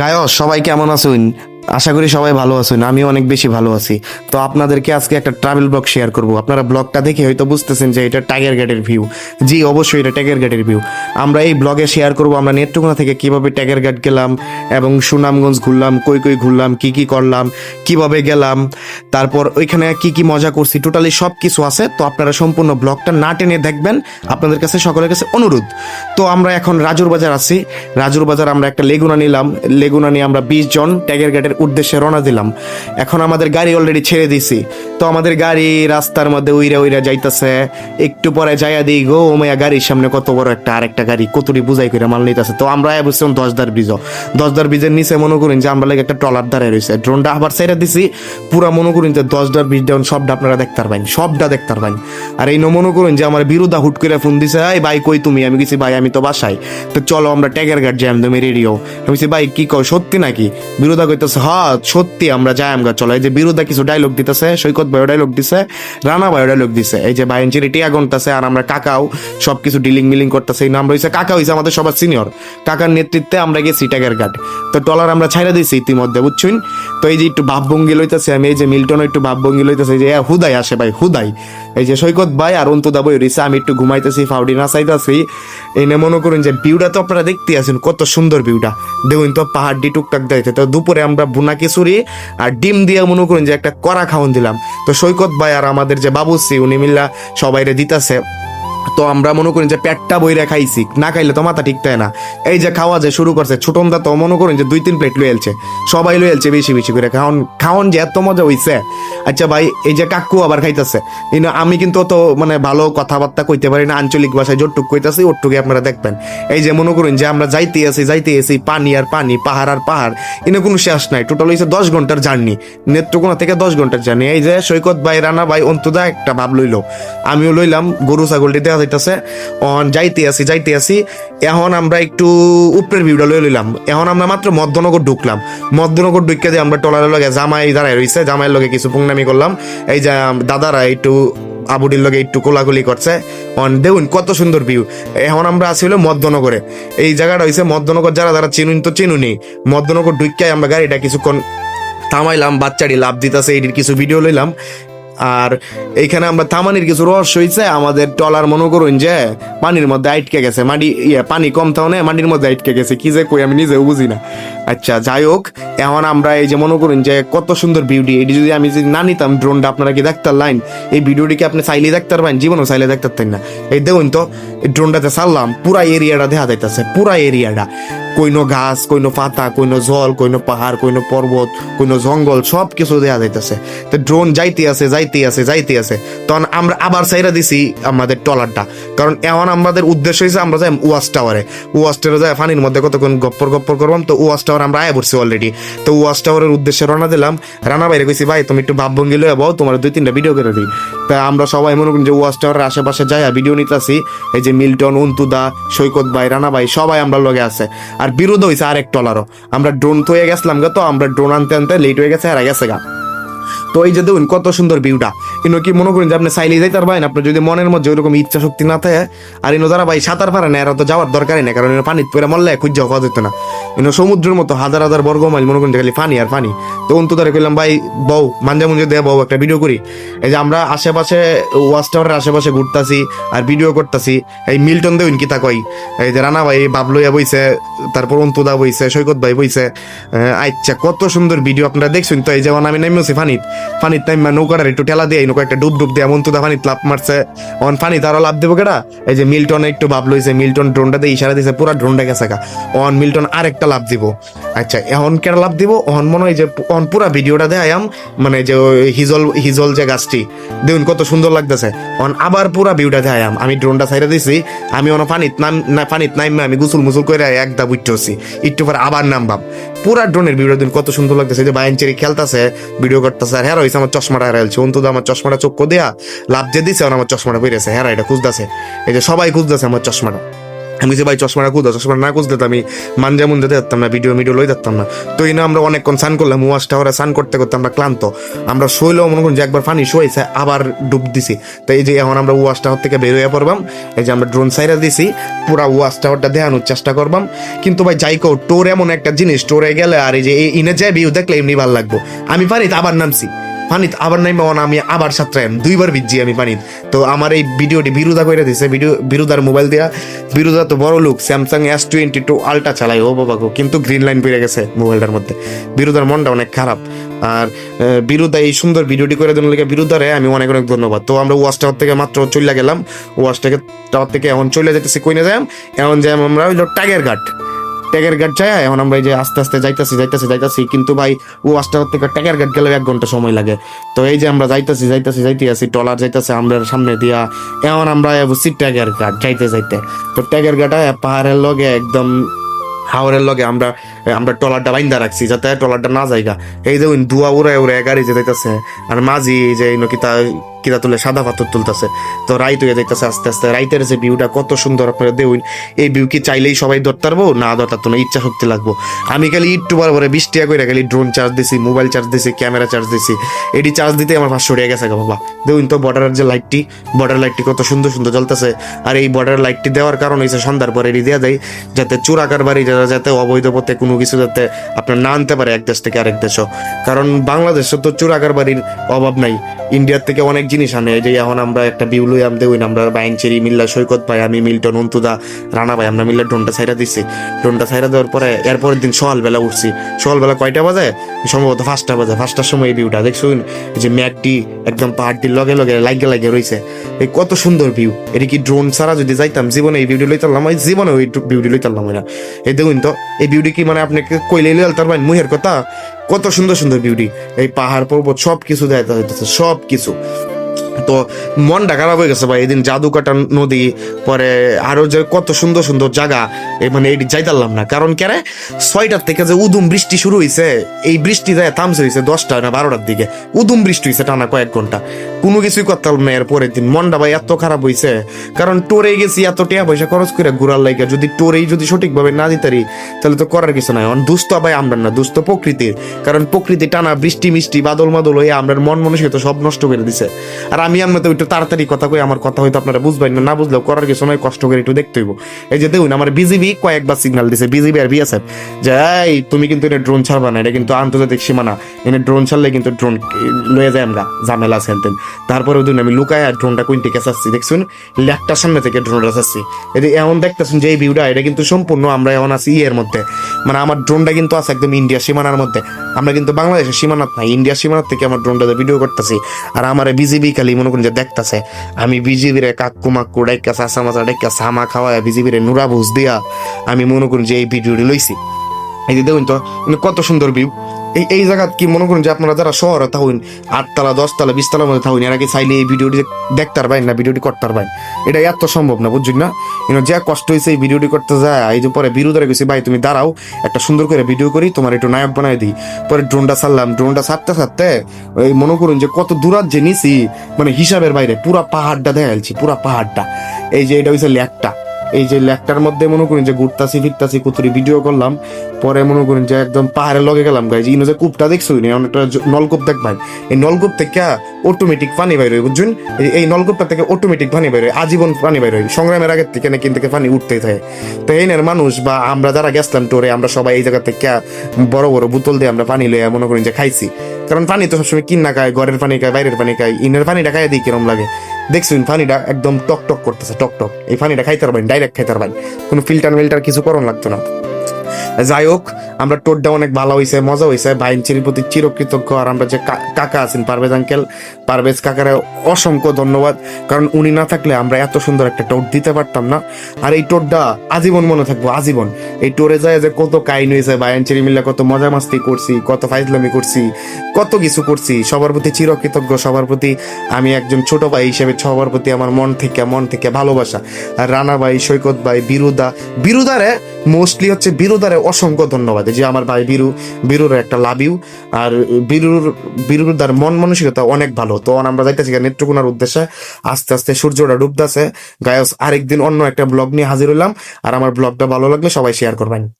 গায়স সবাই কেমন আছেন? আশা করি সবাই ভালো আছেন আমি অনেক বেশি ভালো আছি। তো আপনাদেরকে আজকে একটা ট্রাভেল ব্লগ শেয়ার করব। আপনারা ব্লগটা দেখে হয়তো বুঝতেছেন যে এটা টাইগার গেটের ভিউ জি, অবশ্যই এটা টাইগার গেটের ভিউ আমরা এই ব্লগে শেয়ার করব আমরা নেত্রকোনা থেকে কীভাবে টাইগার গেট গেলাম এবং সুনামগঞ্জ ঘুরলাম, কই কই ঘুরলাম, কি কি করলাম, কীভাবে গেলাম, তারপর ওইখানে কি কি মজা করছি টোটালি সব কিছু আছে। তো আপনারা সম্পূর্ণ ব্লগটা না টেনে দেখবেন। আপনাদের কাছে, সকলের কাছে অনুরোধ। তো আমরা এখন রাজুর বাজার আছি। রাজুর বাজার আমরা একটা লেগুনা নিলাম। লেগুনা নিয়ে আমরা বিশ জন ট্যাগের গেটের উদ্দেশ্যে রওনা দিলাম। এখন আমাদের গাড়ি অলরেডি ছেড়ে দিছি। তো আমাদের গাড়ি রাস্তার মধ্যে উইরা উইরা যাইতেছে। একটু পরে যাইয়া দিই গো ওমাইয়া গাড়ির সামনে কত বড় একটা আরেকটা গাড়ি কতটি বুঝাই করে মাল নিতেছে। তো আমরা বুঝছিলাম দশদার ব্রিজ দশদার ব্রিজের নিচে মনে করেন যে আমরা লাগে একটা ট্রলার দাঁড়ায় রয়েছে ড্রোনটা আবার সাইডে দিছি। পুরা মনে করেন যে দশদার ব্রিজ ডাউন সবটা আপনারা দেখতে পারবেন, সবটা দেখতে পারবেন। আর এই মনে করেন যে আমার বিরুদ্ধা হুট করে ফোন দিছে, এই ভাই, কই তুমি? আমি গেছি ভাই, আমি তো বাসায়। তো চলো আমরা ট্যাগের গার্ড যাই তুমি রেডিও আমি ভাই, কি কও, সত্যি নাকি? বিরুদ্ধা কইতেছে হ্যাঁ সত্যি আমরা যাই, আমরা চলো। এই যে বিরুদ্ধা কিছু ডায়লগ দিতেছে, সৈকত ভাইও ডায়লগ দিছে, রানা ভাইও ডায়লগ দিছে। এই যে বাইঞ্চিরি টিয়া গন্তাছে আর আমরা কাকাও সবকিছু ডিলিং মিলিং করতেছে। এই নাম রয়েছে কাকা হইছে আমাদের সবার সিনিয়র কাকার নেতৃত্বে আমরা গেছি ট্যাগের গার্ড তো টলার আমরা ছাইরা দিছি ইতিমধ্যে, বুঝছুন? তো এই যে একটু ভাবভঙ্গি লইতেছে, আমি এই যে মিল্টন একটু ভাবভঙ্গি লইতেছে যে হুদাই আসে ভাই, হুদাই। এই যে সৈকত ভাই আর অন্তদা বই রয়েছে আমি একটু ঘুমাইতেছি, ফাউডি নাচাইতেছি। এই নিয়ে মনে করুন যে ভিউটা তো আপনারা দেখতে আছেন, কত সুন্দর ভিউটা। দেখুন তো পাহাড় ডি টুকটাক দেখতে। তো দুপুরে আমরা বুনা কিচুরি আর ডিম দিয়ে মনে করুন যে একটা কড়া খাওয়ান দিলাম। তো সৈকত ভাই আর আমাদের যে বাবুসি, উনি মিল্লা সবাইরে দিতাছে। তো আমরা মনে করি যে পেটটা বইরা খাইছি, না খাইলে তো মাথা ঠিক থাকে না। এই যে খাওয়া যে শুরু করছে ছোটনদা তো মনে করেন যে দুই তিন প্লেট লয়ে এলছে। সবাই লয়ে এলছে বেশি বেশি করে। খাওয়ান খাওয়ান যে এত মজা হইছে। আচ্ছা ভাই, এই যে কাকু আবার খাইতেছে। কিন্তু আমি কিন্তু তো মানে ভালো কথাবার্তা কইতে পারি না, আঞ্চলিক ভাষায় যতটুক কইতাছি ওটুকুই আপনারা দেখবেন। এই যে মনে করুন যে আমরা যাইতে আছি যাইতে আছি, পানি আর পানি, পাহাড় আর পাহাড় এনে কোনো শেষ নাই। টোটাল হইছে দশ ঘণ্টার জার্নি। নেত্রকোনা থেকে দশ ঘণ্টার জার্নি। এই যে সৈকত ভাই, রানা ভাই, অন্তদা একটা ভাব লইলো। আমিও লইলাম, গরু ছাগলটি দেখা যাইতেছে। অন যাইতে আসি যাইতে আসি। এখন আমরা একটু উপরের ভিউটা লই লইলাম। এখন আমরা মাত্র মধ্যনগর ঢুকলাম। মধ্যনগর ঢুকে দিয়ে আমরা টলারের লগে জামাই দাঁড়ায় রইছে। জামাইয়ের লগে কিছু পুংনামি করলাম। এই যে দাদারা একটু আবুডির লগে একটু কোলাকুলি করছে। অন দেখুন কত সুন্দর ভিউ এখন আমরা আছি হলো মধ্যনগরে। এই জায়গাটা হইছে মধ্যনগর। যারা যারা চিনুন তো চিনুনি মধ্যনগর ঢুকে আমরা গাড়িটা কিছুক্ষণ থামাইলাম। বাচ্চাটি লাভ দিতেছে এটির কিছু ভিডিও লইলাম। আর এইখানে আমরা থামানির কিছু রস হয়েছে আমাদের টলার মনে করুন যে পানির মধ্যে আটকে গেছে, মাটি ইয়ে পানি কম থাকনে মাটির মধ্যে আটকে গেছে, কি যে কই আমি নিজেও বুঝি না। আচ্ছা যাই হোক, এখন আমরা এই যে মনে করুন যে কত সুন্দর বিউটি এটি যদি আমি যদি না নিতাম ড্রোনটা, আপনারা কি দেখতার লাইন? এই ভিডিওটিকে আপনি চাইলে দেখতে পারবেন জীবনও চাইলে দেখতে না। এই দেখুন তো, এই ড্রোনটাতে ছাড়লাম পুরা এরিয়াটা দেখা যাইতেছে, পুরা এরিয়াটা। কইনো গাছ, কইনো পাতা, কইনো জল, কইনো পাহাড়, কইনো পর্বত, কইনো জঙ্গল সব কিছু দেখা যাইতেছে। তো ড্রোন যাইতে আছে যাইতে আছে যাইতে আছে। তখন আমরা আবার সাইরা দিছি আমাদের টলারটা কারণ এখন আমাদের উদ্দেশ্য হয়েছে আমরা যাই ওয়াশ টাওয়ারে। ওয়াশ টাওয়ারে যাই ফানির মধ্যে কতক্ষণ গপ্পর গপ্পর করবাম, তো ওয়াশ টাওয়ার আমরা আয় পড়ছি অলরেডি তো ওয়াশ টাওয়ারের উদ্দেশ্যে রওনা দিলাম। রানা বাইরে কইছি, ভাই, তুমি একটু ভাবভঙ্গি লয়ে যাব তোমার দুই তিনটা ভিডিও করে দিই। তা আমরা সবাই মনে করি যে ওয়াচ টাওয়ারের আশেপাশে যাই ভিডিও নিতেছি। এই যে মিল্টন অন্তুদা সৈকত ভাই, রানা ভাই, সবাই আমরা লগে আছে। আর বিরোধ হয়েছে আরেক টলারও। আমরা ড্রোন থয়ে গেছিলাম গা তো, আমরা ড্রোন আনতে আনতে লেট হয়ে গেছে আর গেছে গা। তো এই যে দেখুন, কত সুন্দর ভিউটা। ইনো কি মনে করেন যে আপনি চাইলেই যাইতে পারবেন? আপনার যদি মনের মধ্যে ওইরকম ইচ্ছা শক্তি না থাকে, আর ইনো যারা ভাই সাঁতার পারে না, এরা তো যাওয়ার দরকারই না কারণ পানিতে পরে মরলে খুঁজে হওয়া যেত না। ইনো সমুদ্রের মতো হাজার হাজার বর্গ মাইল, মনে করেন খালি পানি আর পানি। তো অন্ত ধরে কইলাম, ভাই, বউ মাঞ্জা মুঞ্জে দে বউ, একটা ভিডিও করি। এই যে আমরা আশেপাশে, ওয়াচ টাওয়ারের আশেপাশে ঘুরতাছি আর ভিডিও করতাছি। এই মিল্টন দেউন কি তা কই এই যে রানা ভাই বাবলইয়া বইছে, তারপর অন্তুদা বইছে, সৈকত ভাই বইছে। আচ্ছা কত সুন্দর ভিডিও আপনারা দেখছেন। তো এই যেমন আমি নেমেছি ফানিত ফানিত নাইমা নৌকাটার একটু ঠেলা দিয়ে নৌকা একটা ডুব ডুব দিয়ে এমন অন্তুদা ফানিত লাভ মারছে। অন ফানিত আরও লাভ দেবো কেটা এই যে মিল্টন একটু ভাব লইছে, মিল্টন ড্রোনটা দিয়ে ইশারা দিছে, পুরা ড্রোনটা গেছে গা। অন মিল্টন আরেকটা লাভ দিব। আচ্ছা এখন কেটা লাভ দিব? অন মনে হয় যে অন পুরা ভিডিওটা দেখাম মানে যে হিজল হিজল যে গাছটি, দেখুন কত সুন্দর লাগতেছে। অন আবার পুরা ভিউটা দেখাম আমি ড্রোনটা ছাইড়া দিছি, আমি অন পানিত নাম, না, পানিত নাইমা আমি গুসুল মুসুল করে একটা বুঝতে হচ্ছি একটু পরে আবার নাম নামবাম পুরা ড্রোনের ভিডিও দিন কত সুন্দর লাগতেছে। যে বাইন বায়ানচেরি খেলতেছে ভিডিও করতেছে, আর হয়েছে আমার চশমাটা হারাইছে অন্তত আমার চশমাটা চোখ দেয়া লাভ যে দিছে আমার চশমাটা বেরিয়েছে হ্যাঁ এটা খুঁজতেছে। এই যে সবাই খুঁজতেছে আমার চশমাটা। আমি যে ভাই চশমাটা কুদা চশমা না কুচতে তো আমি মানজা মুন্দে দেখতাম না ভিডিও ভিডিও লই দেখতাম না। তো এই না আমরা অনেকক্ষণ স্নান করলাম ওয়াশ টাওয়ারে স্নান করতে করতে আমরা ক্লান্ত। আমরা শৈলেও মনে করুন যে একবার পানি শোয়েছে, আবার ডুব দিছি। তো এই যে এখন আমরা ওয়াশ টাওয়ার থেকে বের হয়ে পড়বাম, এই যে আমরা ড্রোন সাইরা দিছি, পুরা ওয়াশ টাওয়ারটা দেখানোর চেষ্টা করবাম। কিন্তু ভাই যাই কো টোর এমন একটা জিনিস, টোরে গেলে আর এই যে এই ইনে যায় ভিউ দেখলে এমনি ভালো লাগবো। আমি পানিতে আবার নামছি। পানিত আবার নাই মাওয়ান আমি আবার সাঁতরাইম দুইবার ভিজছি আমি পানিত তো আমার এই ভিডিওটি বিরুদা করে দিছে। ভিডিও বিরুদার মোবাইল দিয়া। বিরুদা তো বড় লোক Samsung S twenty two ultra চালাই। ও বাবা গো, কিন্তু গ্রিন লাইন পেয়ে গেছে মোবাইলটার মধ্যে। বিরুদার মনটা অনেক খারাপ। আর বিরুদা এই সুন্দর ভিডিওটি করে দেওয়ার লেগে বিরুদারে আমি অনেক অনেক ধন্যবাদ। তো আমরা ওয়াশ টাওয়ার থেকে মাত্র চলে গেলাম। ওয়াশ টাওয়ার থেকে এখন চলে যেতেছি কইনে যাই এখন যাই আমরা হইল টাইগার ঘাট ট্যাগের গার্ড যায় এখন আমরা এই যে আস্তে আস্তে যাইতেছি যাইতেছি, যাইতাছি, কিন্তু ভাই, ও আস্তে থেকে ট্যাগের গার্ড গেলে এক ঘণ্টা সময় লাগে। তো এই যে আমরা যাইতাছি যাইতাছি, যাইতে আসি টলার যাইতাছে আমরা সামনে দিয়া, এখন আমরা বুঝছি ট্যাগের গার্ড যাইতে যাইতে। তো ট্যাগের গাটা পাহাড়ের লগে, একদম হাওরের লগে আমরা আমরা টলারটা বাইন্দা রাখছি, যাতে টলারটা না যাইগা এই দেখুন, দুয়া উড়ায় উড়ায় গাড়ি যে যাইতাছে, আর মাঝি যে কিতা কিতা তুলে সাদা পাথর তুলতেছে। তো রাইত হয়ে যাইতেছে আস্তে আস্তে। রাইতের যে ভিউটা কত সুন্দর আপনারা দেখুন, এই ভিউ কি চাইলেই সবাই ধরতে পারব, না ধরতে না ইচ্ছা শক্তি লাগবো। আমি খালি একটু বার বিশ টাকা করে খালি ড্রোন চার্জ দিছি মোবাইল চার্জ দিছি ক্যামেরা চার্জ দিছি। এটি চার্জ দিতে আমার পাঁচশো টাকা গেছে গো বাবা। দেখুন তো বর্ডারের যে লাইটটি বর্ডার লাইটটি কত সুন্দর সুন্দর জ্বলতেছে। আর এই বর্ডার লাইটটি দেওয়ার কারণ হয়েছে সন্ধ্যার পরে এটি দেওয়া যায়, যাতে চোরাকার বাড়ি যারা যাতে অবৈধ পথে কোনো কিছু যাতে আপনার না আনতে পারে এক দেশ থেকে আরেক দেশও। কারণ বাংলাদেশে তো চোরাকার বাড়ির অভাব নাই। ইন্ডিয়ার থেকে অনেক জিনিস আনে। যে এখন আমরা একটা বিউ লই আম দেউন আমরা বাইনচেরি মিল্লা সৈকত ভাই আমি মিল্টন, অন্তুদা, রানা ভাই আমরা মিল্লা ড্রোনটা ছাইরা দিছি। ড্রোনটা ছাইরা দেওয়ার পরে এরপরের দিন সকালবেলা উঠছি। সকালবেলা কয়টা বাজে? সম্ভবত পাঁচটা বাজে। পাঁচটার সময় এই ভিউটা দেখছুন যে ম্যাকটি একদম পাহাড়টির লগে লগে লাগে লাগে রয়েছে এই কত সুন্দর ভিউ। এটা কি ড্রোন ছাড়া যদি যাইতাম, জীবনে এই ভিডিও লইতাম ওই জীবনে ওই ভিডিও লইতাম না। এই দেখুন তো, এই বিউটি কি মানে আপনি কইলে আলতার তার মানে মুহের কথা, কত সুন্দর সুন্দর বিউটি এই পাহাড় পর্বত সব কিছু দেখা যাইতেছে সব কিছু তো মনটা খারাপ হয়ে গেছে ভাই, এদিন জাদুকাটা নদী, পরে আরও যে কত সুন্দর সুন্দর জায়গা মানে এটি যাইতারলাম না। কারণ কেরে ছয়টার থেকে যে উদুম বৃষ্টি শুরু হয়েছে এই বৃষ্টি যায় থামছে হয়েছে দশটা না বারোটার দিকে, উদুম বৃষ্টি হয়েছে টানা কয়েক ঘণ্টা। কোনো কিছুই করতে পারলাম না এর পরের দিন। মনটা ভাই এত খারাপ হয়েছে কারণ টোরে গেছি এত টাকা পয়সা খরচ করে ঘুরার লাগে যদি টোরেই যদি সঠিকভাবে না দিতারি তাহলে তো করার কিছু নাই। অন দুস্থ ভাই আমরা না, দুস্থ প্রকৃতির। কারণ প্রকৃতি টানা বৃষ্টি মিষ্টি বাদল মাদল হয়ে আমরা মন মানসিকতা সব নষ্ট করে দিছে। আর আমি আমরা একটু তাড়াতাড়ি কথা কই, আমার কথা হয়তো আপনারা বুঝবেন না না বুঝলেও করার কিছু নয় কষ্ট করে একটু দেখতে হইব। এই যে দেখুন, আমার বিজিবি কয়েকবার সিগন্যাল দিছে বিজিবি আর বিএসএফ যে, এই, তুমি কিন্তু এটা ড্রোন ছাড়বা না, এটা কিন্তু আন্তর্জাতিক সীমানা এনে ড্রোন ছাড়লে কিন্তু ড্রোন লয়ে যায় আমরা, ঝামেলা সেনতেন তারপরে ওদিন আমি লুকায় আর ড্রোনটা কুইন্টে চাচ্ছি, দেখছুন? ল্যাকটার সামনে থেকে ড্রোনটা চাচ্ছি। এই এমন দেখতেছেন যে এই ভিউটা এটা কিন্তু সম্পূর্ণ আমরা এমন আছি ইয়ের মধ্যে। মানে আমার ড্রোনটা কিন্তু আছে একদম ইন্ডিয়া সীমানার মধ্যে। আমরা কিন্তু বাংলাদেশের সীমানাত নাই ইন্ডিয়া সীমানার থেকে আমার ড্রোনটা ভিডিও করতেছি। আর আমার বিজিবি খালি মনে করুন যে দেখতেছে, আমি বিজিবিরে কাকু মাক্কু ডাইকা চাষা মাচা ডাইকা সামা খাওয়ায় বিজিবিরে নুরা ভুজ দিয়া আমি মনে করুন যে এই ভিডিওটি লইছি। এই যে দেখুন তো মানে কত সুন্দর ভিউ এই এই জায়গা কি মনে করুন যে আপনারা যারা শহরে থাকুন, আটতলা, দশতলা, বিশতলার মধ্যে থাকুন, এরা কি চাইলে এই ভিডিওটি দেখতে পারবেন না, ভিডিওটি করতে পারবেন এটা এত সম্ভব না, বুঝছেন না? ইনো যা কষ্ট হয়েছে এই ভিডিওটি করতে যায়, এই যে পরে বিরুদ্ধে গেছি ভাই, তুমি দাঁড়াও, একটা সুন্দর করে ভিডিও করি, তোমার একটু নায়ক বানাই দিই। পরে ড্রোনটা ছাড়লাম, ড্রোনটা ছাড়তে ছাড়তে ওই মনে করুন যে কত দূরাত যে নিছি মানে হিসাবের বাইরে, পুরা পাহাড়টা দেখা যাচ্ছি পুরা পাহাড়টা। এই যে এটা হয়েছে ল্যাকটা। এই যে ল্যাকটার মধ্যে মনে করেন যে ঘুরতাছি, ফিরতাছি, কুতুরি ভিডিও করলাম, পরে মনে করেন যে একদম পাহাড়ে লগে গেলাম গাই ইনো যে কূপটা দেখছ নি অনেকটা নলকূপ দেখবেন এই নলকূপ থেকে অটোমেটিক পানি বাইর হয়, বুঝছেন? এই- নলকূপটা থেকে অটোমেটিক পানি বাইর হয়, আজীবন পানি বাইর হয়। সংগ্রামের আগের থেকে নাকি থেকে পানি উঠতেই থাকে। তো এই নের মানুষ বা আমরা যারা গেছিলাম টোরে আমরা সবাই এই জায়গা থেকে বড় বড় বোতল দিয়ে আমরা পানি লইয়া মনে করেন যে খাইছি। কারণ পানি তো সবসময় কিনা খায়, ঘরের পানি খায়, বাইরের পানি খায়, ইনের পানিটা খাই দিই কিরম লাগে। দেখছেন, ফানিটা একদম টক টক করতেছে, টক টক। এই ফানিটা খাইতে পারবেন ডাইরেক্ট খাইতে পারবেন। কোনো ফিল্টার মিল্টার কিছু করণ লাগতো না। যাই হোক আমরা টোরটা অনেক ভালো হয়েছে মজা হয়েছে বাইনচির প্রতি চিরকৃতজ্ঞ আর আমরা যে কাকা আছেন, পারভেজ আঙ্কেল পারভেজ কাকারে অসংখ্য ধন্যবাদ। কারণ উনি না থাকলে আমরা এত সুন্দর একটা টোট দিতে পারতাম না। আর এই টোরটা আজীবন মনে থাকব, আজীবন। এই টোরে যায় যে কত কাহিনী হয়েছে বাইনচিরি মিলে কত মজা মাস্তি করছি, কত ফাইজলামি করছি, কত কিছু করছি। সবার প্রতি চিরকৃতজ্ঞ, সবার প্রতি আমি একজন ছোট ভাই হিসেবে, সবার প্রতি আমার মন থেকে মন থেকে ভালোবাসা। আর রানা ভাই, সৈকত ভাই, বিরুদা, বিরুদারে মোস্টলি হচ্ছে বিরুদারে অসংখ্য ধন্যবাদ। ধন্যবাদ যে আমার ভাই বীরু, বীরুর একটা লাভিউ আর বীরুর বীরুর তার মন মানসিকতা অনেক ভালো। তো আমরা যাইতেছি নেত্রকোনার উদ্দেশ্যে। আস্তে আস্তে সূর্যটা ডুবতেছে। গায়স, আরেকদিন অন্য একটা ব্লগ নিয়ে হাজির হলাম আর আমার ব্লগটা ভালো লাগলে সবাই শেয়ার করবেন।